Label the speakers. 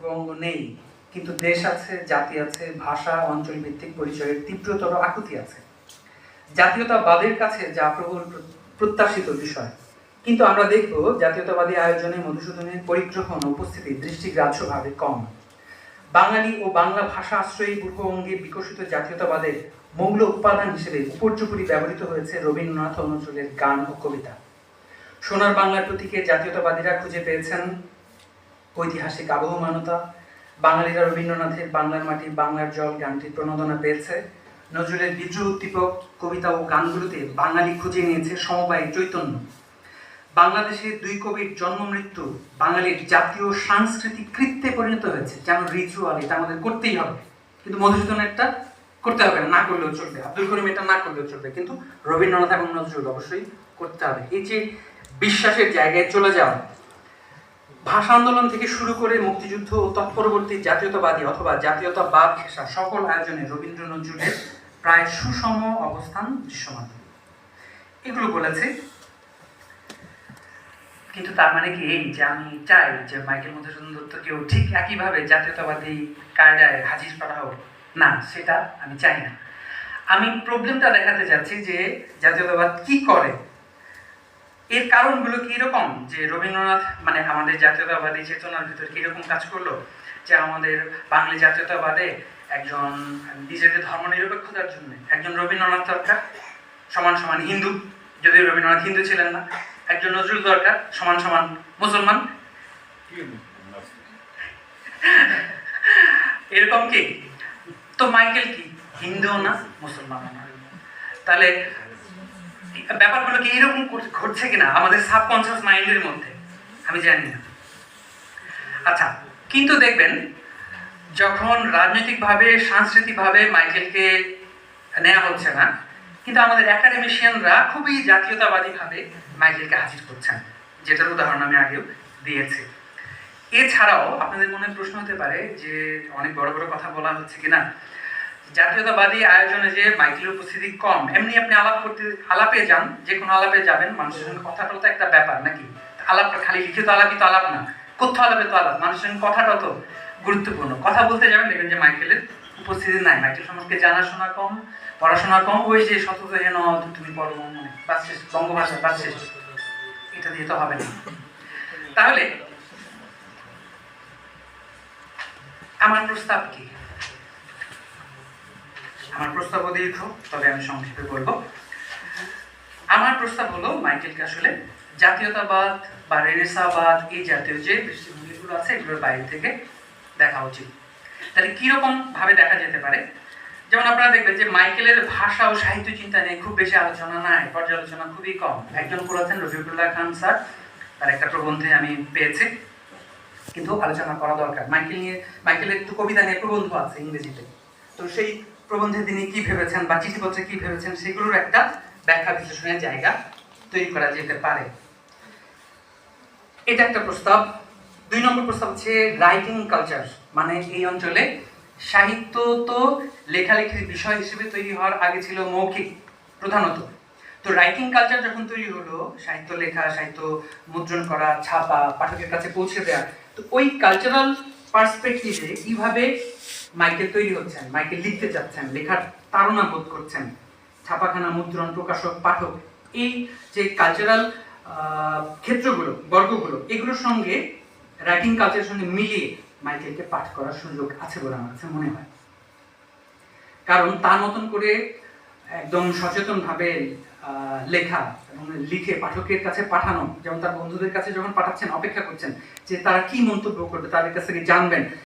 Speaker 1: পূর্ববঙ্গ নেই, কিন্তু দেশ আছে, জাতি আছে, ভাষা অঞ্চল ভিত্তিক পরিচয়ের তীব্রতর আকুতি আছে। জাতীয়তাবাদের কাছে যা প্রবল প্রত্যাশিত বিষয়। কিন্তু আমরা দেখব জাতীয়তাবাদী আয়োজনে মধুসূদনের পরিগ্রহণ উপস্থিতি দৃষ্টিগ্রাহ্যভাবে কম। বাঙালি ও বাংলা ভাষা আশ্রয়ী পূর্ববঙ্গে বিকশিত জাতীয়তাবাদের মৌল উপাদান হিসেবে উপর্যুপরি ব্যবহৃত হয়েছে রবীন্দ্রনাথ ও নজরুলের গান ও কবিতা। সোনার বাংলার প্রতীকে জাতীয়তাবাদীরা খুঁজে পেয়েছেন ঐতিহাসিক আবহমানতা, বাঙালিরা রবীন্দ্রনাথের বাংলার মাটি, বাংলার জল গানটির প্রণোদনা পেয়েছে। নজরুলের বিদ্রোহ উদ্দীপক, কবিতা ও গানগুলোতে বাঙালি খুঁজে নিয়েছে সমবায় চৈতন্য। বাংলাদেশের দুই কবির জন্ম মৃত্যু বাঙালির জাতীয় সাংস্কৃতিক কৃত্যে পরিণত হয়েছে। যেমন রিচুয়াল এটা আমাদের করতেই হবে। কিন্তু মধুসূদন একটা করতে হবে না না করলেও চলবে। আব্দুল করিম এটা না করলেও চলবে। কিন্তু রবীন্দ্রনাথ এবং নজরুল অবশ্যই করতে হবে। এই যে বিশ্বাসের জায়গায় চলে যাওয়া ভাষা আন্দোলন থেকে শুরু করে মুক্তিযুদ্ধ ও তৎপরবর্তী জাতীয়তাবাদী অথবা জাতীয়তাবাদ ঘেঁষা সকল আয়োজনে রবীন্দ্র নজরুলের প্রায় সুষম অবস্থান দৃশ্যমান। এগুলো বলেছে। কিন্তু তার মানে কি এই যে আমি চাই যে মাইকেল মধুসূদন দত্তকেও ঠিক একইভাবে জাতীয়তাবাদী কায়দায় হাজির করা হোক। না, সেটা আমি চাই না। আমি প্রবলেমটা দেখাতে চাচ্ছি যে জাতীয়তাবাদ কি করে এর কারণগুলো কি এরকম যে রবীন্দ্রনাথ মানে আমাদের জাতীয়তাবাদী চেতনার ভিতর কীরকম কাজ করল? যে আমাদের বাঙালি জাতীয়তাবাদে একজন নিজেদের ধর্ম নিরপেক্ষতার জন্য একজন রবীন্দ্রনাথ দরকার, সমান সমান হিন্দু, যদিও রবীন্দ্রনাথ হিন্দু ছিলেন না, একজন নজরুল দরকার, সমান সমান মুসলমান। এরকম কি? তো মাইকেল কি? হিন্দুও না, মুসলমানও না। তাহলে ব্যাপারগুলো কি এরকম ঘটছে কিনা আমাদের সাবকনসিয়াস মাইন্ডের মধ্যে? আমি জানি না। আচ্ছা কিন্তু দেখবেন, যখন রাজনৈতিকভাবে, সাংস্কৃতিকভাবে মাইকেলকে নেওয়া হচ্ছে না, কিন্তু আমাদের একাডেমিশিয়ানরা খুবই জাতীয়তাবাদীভাবে মাইকেলকে হাজির করছেন, যেটার উদাহরণ আমি আগেও দিয়েছি। এছাড়াও আপনাদের মনে প্রশ্ন হতে পারে যে অনেক বড় বড় কথা বলা হচ্ছে কিনা? জাতীয়তাবাদী আয়োজনে যে মাইকেলের উপস্থিতি কম, এমনি আপনি আলাপ করতে, আলাপে যান, যে কোনো আলাপে যাবেন, মানুষের সঙ্গে কথাটা তো একটা ব্যাপার নাকি? আলাপটা খালি লিখিত আলাপই তো আলাপ না, কথ্য আলাপে তো আলাপ, মানুষের সঙ্গে কথাটা তো গুরুত্বপূর্ণ। কথা বলতে যাবেন, দেখবেন যে মাইকেলের উপস্থিতি নাই। মাইকেল সম্পর্কে জানাশোনা কম, পড়াশোনা কম, ওই যে শতত হেন তুমি পড়ো মানে বাস বঙ্গভাষা, বাস এটা দিয়ে তো হবে না। তাহলে, আমার প্রস্তাব কি? আমার প্রস্তাব দীর্ঘ তবে আমি সংক্ষেপে বলব। আমার প্রস্তাব হলো মাইকেলকে আসলে জাতীয়তাবাদ বা রেনেসাবাদ, এই জাতীয় যে দৃষ্টিভঙ্গিগুলো আছে, এগুলোর বাইরে থেকে দেখা উচিত। তাহলে কীরকম ভাবে দেখা যেতে পারে? যেমন আপনারা দেখবেন যে মাইকেলের ভাষা ও সাহিত্য চিন্তা নিয়ে খুব বেশি আলোচনা নাই, পর্যালোচনা খুবই কম। একজন করেছেন রফিকুল্লাহ খান স্যার, তার একটা প্রবন্ধে আমি পেয়েছি। কিন্তু আলোচনা করা দরকার। মাইকেল নিয়ে, মাইকেলের একটু কবিতা নিয়ে প্রবন্ধ আছে ইংরেজিতে। তো সেই প্রবন্ধে তিনি কি ভেবেছেন বা চিঠিপত্রে কি ভেবেছেন, সেগুলোর একটা ব্যাখ্যা বিশ্লেষণের জায়গা তৈরি করা যেতে পারে। এটা একটা প্রস্তাব। দুই নম্বর প্রস্তাব হচ্ছে রাইটিং কালচার মানে এই অঞ্চলে সাহিত্য তো লেখালেখির বিষয় হিসেবে তৈরি হওয়ার আগে ছিল মৌখিক প্রধানত। তো রাইটিং কালচার যখন তৈরি হলো, সাহিত্য লেখা, সাহিত্য মুদ্রণ করা, ছাপা, পাঠকের কাছে পৌঁছে দেওয়া তো ওই কালচারাল পার্সপেক্টিভে কীভাবে মাইকেল তৈরি হচ্ছেন মাইকেল লিখতে চাচ্ছেন লেখার তাড়না বোধ করছেন, ছাপাখানা মুদ্রণ, প্রকাশক, পাঠক, এই যে কালচারাল ক্ষেত্রগুলো, বর্গগুলো, এগুলোর সঙ্গে রাইটিং কালচারের সঙ্গে মিলিয়ে মাইকেলকে পাঠ করার সুযোগ আছে বলে আমার কাছে মনে হয়। কারণ তার মতন করে একদম সচেতনভাবে লেখা এবং লিখে পাঠকের কাছে পাঠানো, যেমন তার বন্ধুদের কাছে যখন পাঠাচ্ছেন, অপেক্ষা করছেন যে তারা কি মন্তব্য করবে, তাদের কাছ থেকে জানবেন।